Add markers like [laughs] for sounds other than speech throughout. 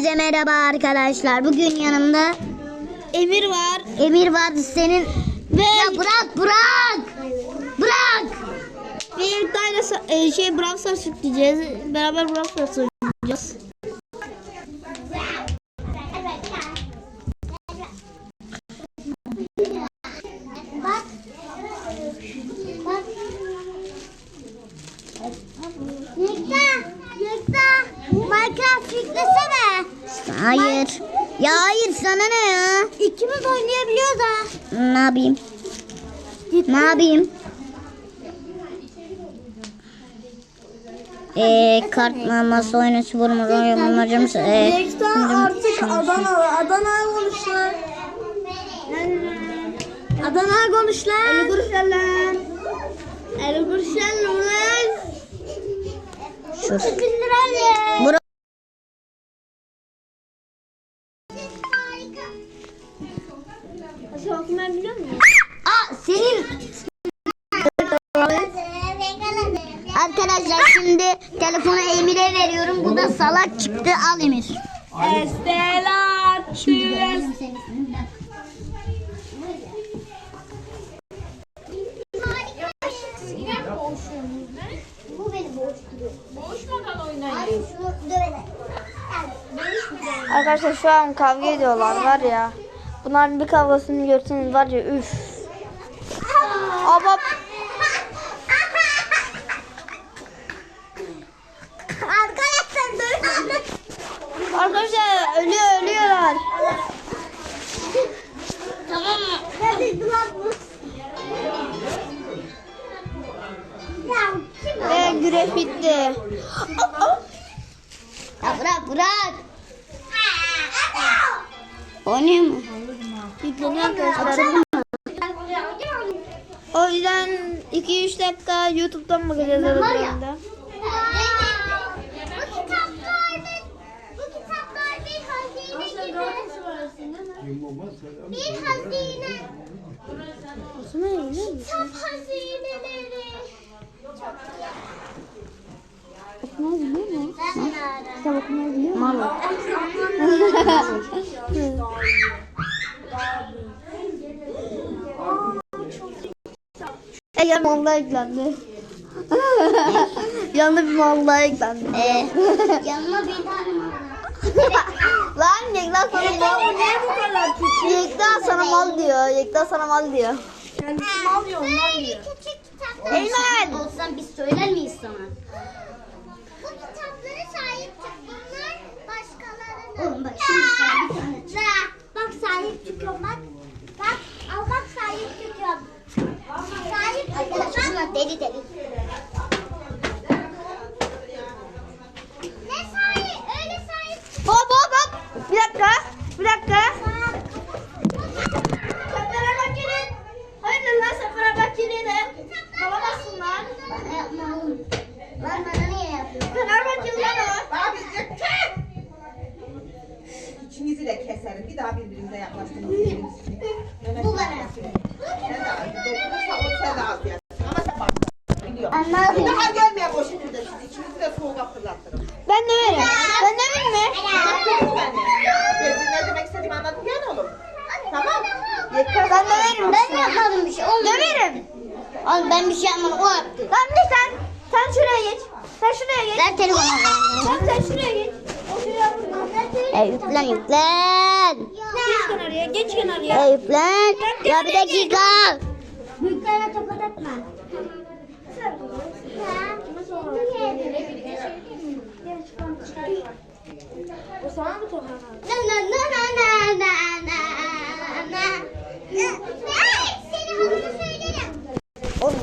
Herkese merhaba arkadaşlar. Bugün yanımda Emir var. Emir var. Senin Ve ya bırak bırak. Bırak. bir tane sa- e, şey Brawl Stars yükleyeceğiz. Beraber Brawl Stars oynayacağız. Hayır. Ya hayır sana ne ya? İkimiz oynayabiliyoruz ha. Ne yapayım? Ne yapayım? Ee, kart oyunu spor mu bunlarcım ee, Yekta artık Adana, Adana'ya konuşlar. Adana'ya konuşlar. Eli kuruşlar lan. Eli. Şur. lira Bura da salak çıktı. Al Emir. Estela. Bu beni boğuşturuyor. Boğuşmadan oynayın. Abi şunu dövelim. Arkadaşlar şu an kavga ediyorlar var ya. Bunların bir kavgasını görseniz var ya üf. Arkadaşlar bırak bırak. Oynuyor mu? Yükleniyor arkadaşlar. O yüzden 2-3 dakika YouTube'dan bakacağız kitaplar bir hazine gibi. Bir hazine. Kitap hazineleri. Okumayı biliyor mu? Ben Kitap okumayı biliyor mu? Mal. Mallığa eklendi. Yanında bir mallığa eklendi. Ee, yanına bir tane. [laughs] Lan Yekta sana mal Niye bu kadar küçük? Yekta sana mal diyor. Yekta sana mal diyor. Kendisi mal diyor, Böyle diyor. küçük kitaplar. Eymen! Olsan biz söyler miyiz sana? Bu kitaplara sahip çık. Bunlar başkalarının. Oğlum bak şimdi sana bir tane çık. Bak sahip çıkıyorum bak. Bak al bak sahip çıkıyorum. Sahip çıkıyorum. Arkadaşlar deli deli. Ne sahip? Öyle sahip Hop hop hop. Bir dakika. Bir dakika. Fenerbahçe'nin. Hayırdır lan sen Fenerbahçe'nin de. Alamazsın lan. Bana yapma oğlum. Lan bana niye yapıyorsun? Fenerbahçeli lan o. Daha bizce tüh! İçinizi de keserim. Bir daha birbirimize yaklaştınız. Mehmet Bu bana. Sen de az. Dokunursa o sen de az yersin. Ama sen bak. Biliyorum. Bir Anladım. daha gelmeye o şekilde siz. İçinizi de soğuğa fırlattırım. Ben döverim. Ben döverim mi? Anladın beni. Ben ne demek istediğimi anladın yani oğlum. Tamam. Yeter. Ben döverim. Ben yapmadım bir şey. Oğlum. Döverim. Oğlum ben bir şey yapmadım. O yaptı. Lan bir sen. Sen şuraya geç. Sen şuraya geç. Ver telefonu. Sen, sen şuraya geç. O şuraya vurma. E yüklen yüklen. Geç kenarıya. Geç kenarıya. E yüklen. Ya bir dakika. Büyüklere tokat atma. O sana mı tokat Na na na na na na na na. Ay, seni havunu söylerim. Oğlum.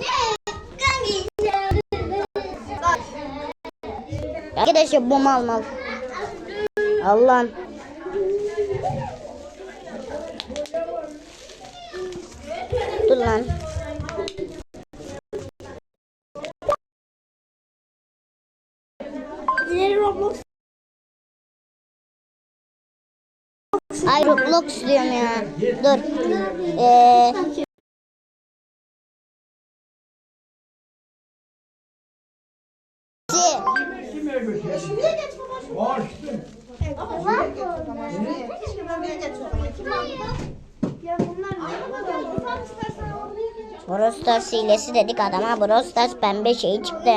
Ne? Arkadaşlar bu mal mal. Allah'ım. Dur lan. Roblox. Ay Roblox diyorum ya. Dur. Ee, Si. Şuraya geç baba. Açtım. Ama şuraya geç Brawl Stars hilesi dedik adama Brawl Stars pembe şey çıktı.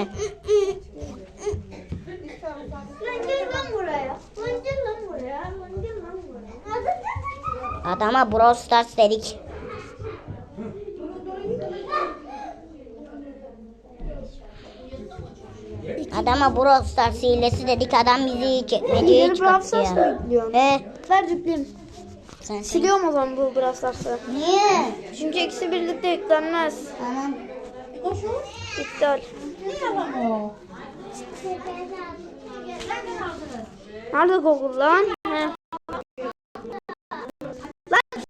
Adama Brawl Stars dedik. Adama Brawl Stars hilesi dedik adam bizi çekmeceye Yeni Brawl Stars mı yüklüyorsun? He. Ver yükleyeyim. Sen sil. Siliyorum o zaman bu Brawl Stars'ı. Niye? Çünkü ikisi birlikte yüklenmez. Tamam. İptal. Nerede Google lan? He. Lan!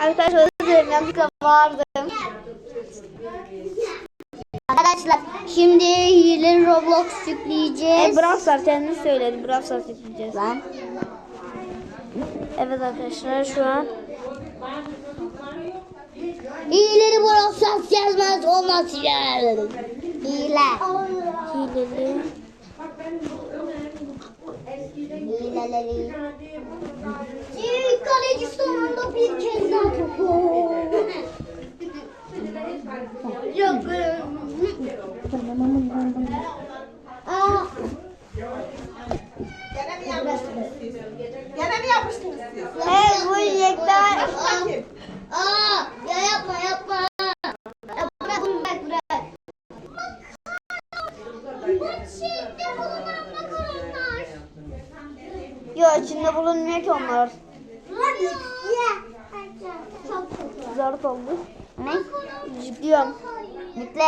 Arkadaşlar özür dilerim yanlışlıkla vardım. Arkadaşlar şimdi hile Roblox E, yükleyeceğiz. Brawl Stars kendisi söyledi. Brawl Stars yükleyeceğiz. Lan. Evet arkadaşlar şu an Hileleri Brawl Stars yazmaz olmaz ya. Hile. hileli. Hileleri. Kaleci sonunda bir kez daha topu. Yok. Aa, Gene mi yapmıştınız siz? Gene mi yapmıştınız siz? Hey bu yekler. Bakayım. aa, ya yapma yapma. Ya bırak bunu bırak bırak. Bak şeyde bulunan makaronlar. Yok içinde bulunmuyor ki onlar. Zarf oldu. Ne? Yüklüyorum. Yükle.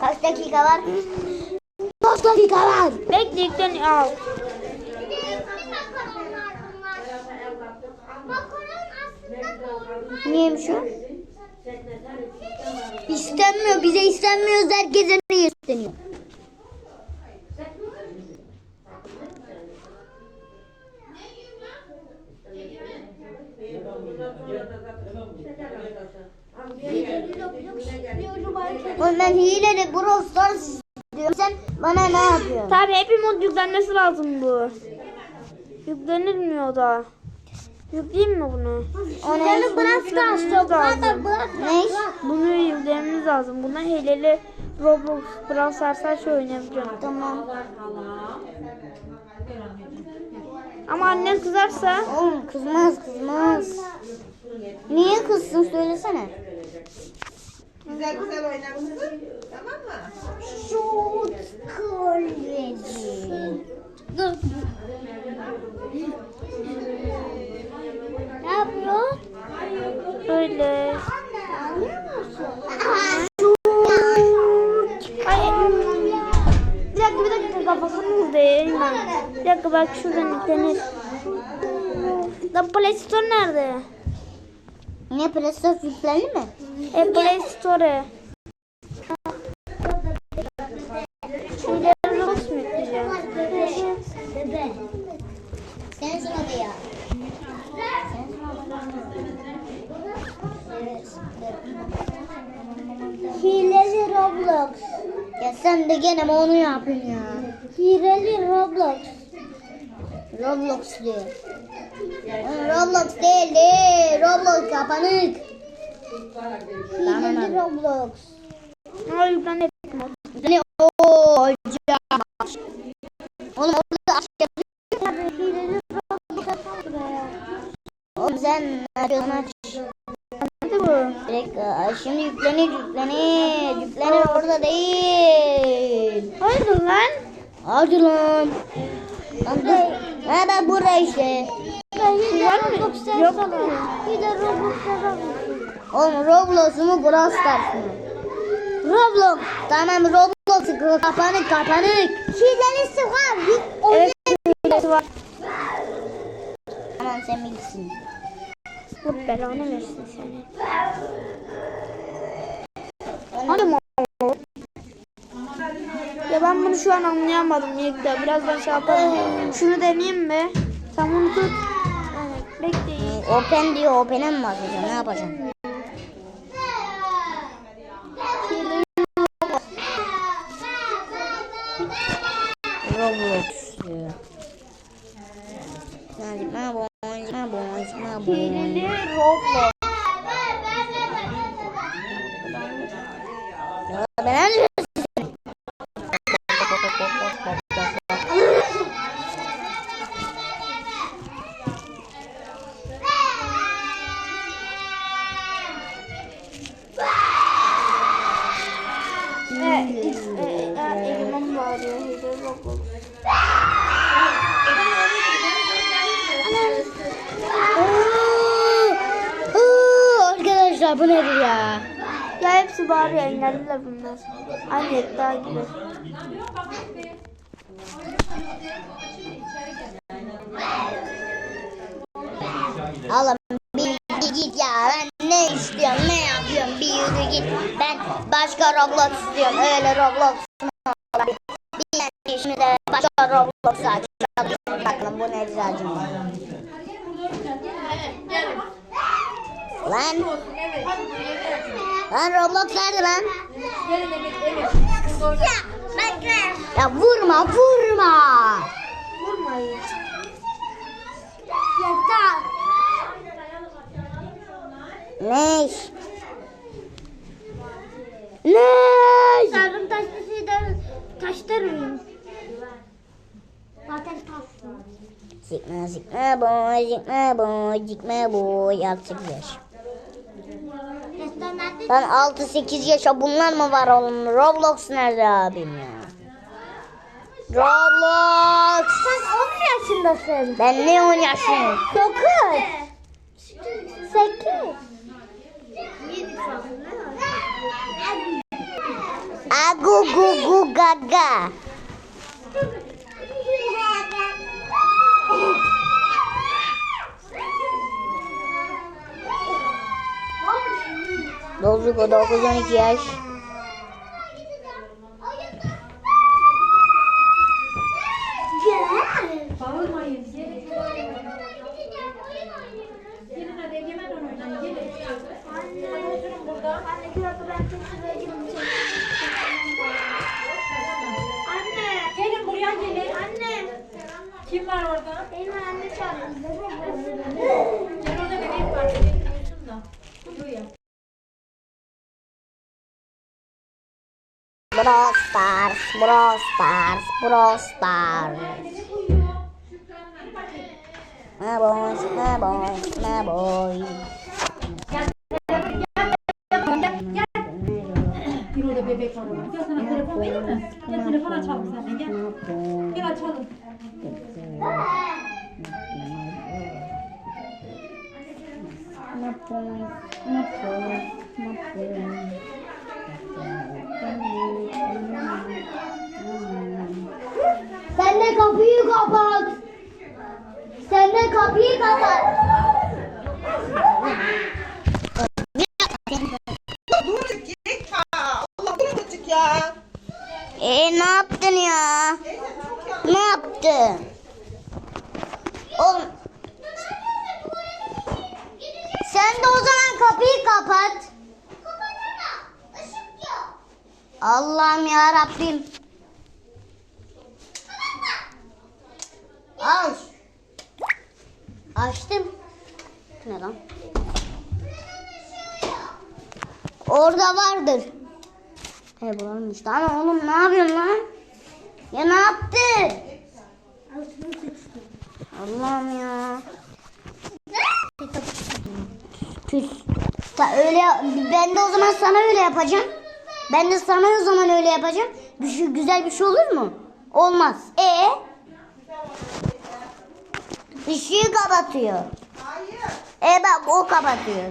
Kaç dakika var? Kaç dakika var? Bekle yüklen al. Niyeymiş o? İstenmiyor. Bize istenmiyoruz. Herkese ne isteniyor? Oğlum hileli Brawl Stars. Sen bana ne yapıyorsun? Tabii Happy Mod yüklenmesi lazım bu. Yüklenir mi o da? Yükleyeyim mi bunu? O ne? Yüklememiz lazım. Ne? Bunu yüklememiz lazım. Buna hileli Roblox Brawl Stars'a şey. Tamam. Ama annen kızarsa Oğlum kızmaz kızmaz. Niye kızsın söylesene. Güzel güzel oynamışsın. Tamam mı? Şut kaleci. Ne yapıyor? öyle. Ay. Bir dakika bir dakika kafasını. Bir dakika bak şuradan yüklenir. Lan Play Store nerede? Niye PlayStation yüklendi mi? E Play Store. Şöyle Roblox mu yükleyeceğim? Bebe. Sensin adı ya. Hileli Roblox. Ya sen de gene mi onu yapın ya? Hileli Roblox. Roblox diyor. Roblox değil değil. Roblox kapanık. Abi. Roblox. Ha yüklendi. Ne o hocam. Oğlum orada. Abi hileli Roblox ne yapıyorsun aç. Dakika şimdi yüklenir yüklenir. Yüklenir orada değil. Hayırdır lan? Hadi lan. Lan dur. Ha ben burada işte. Hileli Var mı? Roblox Yok mu? Hileli Roblox yazsana. Oğlum Roblox mu Brawl Stars mı? Roblox. Tamam Roblox kapanık kapanık. Hilelisi var. Evet. hilesi var. Tamam sen bilirsin. Allah belanı versin seni. Hadi? Ya ben bunu şu an anlayamadım Yekta. Birazdan şey yapalım. Şunu deneyeyim mi? Sen bunu tut. Bekleyin. Open diyor open'e mi basacağım ne yapacağım? Roblox Arkadaşlar bu nedir ya? Ya hepsi bağırıyor. Engelliler bunlar. Aynı Yekta gibi. Oğlum bir yürü git ya. Ben ne istiyorum, ne yapıyorum? Bir yürü git. Ben başka Roblox istiyorum. Öyle Roblox? Bir şimdi de başka Roblox açalım. Bakalım bu ne güzelcim. Lan. Lan Roblox nerede lan? Ya vurma vurma. Vurmayın. Ne? Ne? Sarım taşlı da taşlarım. Zaten taşlı. Zikma zikma boy, zikma boy, zikma boy. 6 yaş. Lan 6-8 yaşa bunlar mı var oğlum? Roblox nerede abim ya? Roblox. Sen 10 yaşındasın. Ben ne 10 yaşındayım? 9. 8. Agu gu gu gaga. Gelin buraya gelin. Anne. Kim var orada? Benim anne çağırdı. Gel orada bebeğim var. Uyusun da. Buraya. Brawl Stars, Brawl Stars, Brawl Stars. Ne boy, ne boy, ne boy. Bir orada bebek var orada. Gel Sen de kapıyı kapat. Sen de kapıyı kapat. Dur git ha. Allah dur ya. E ne yaptın ya? Ne yaptın? Oğlum. Sen de o zaman kapıyı kapat. Allah'ım ya Rabbim. Al. Açtım. Ne lan? Orada vardır. He bulanmış. Lan oğlum ne yapıyorsun lan? Ya ne yaptın? Allah'ım ya. Küs. Öyle ben de o zaman sana öyle yapacağım. Ben de sana o zaman öyle yapacağım. Bir şey, güzel bir şey olur mu? Olmaz. E Işığı kapatıyor. Hayır. E bak o kapatıyor.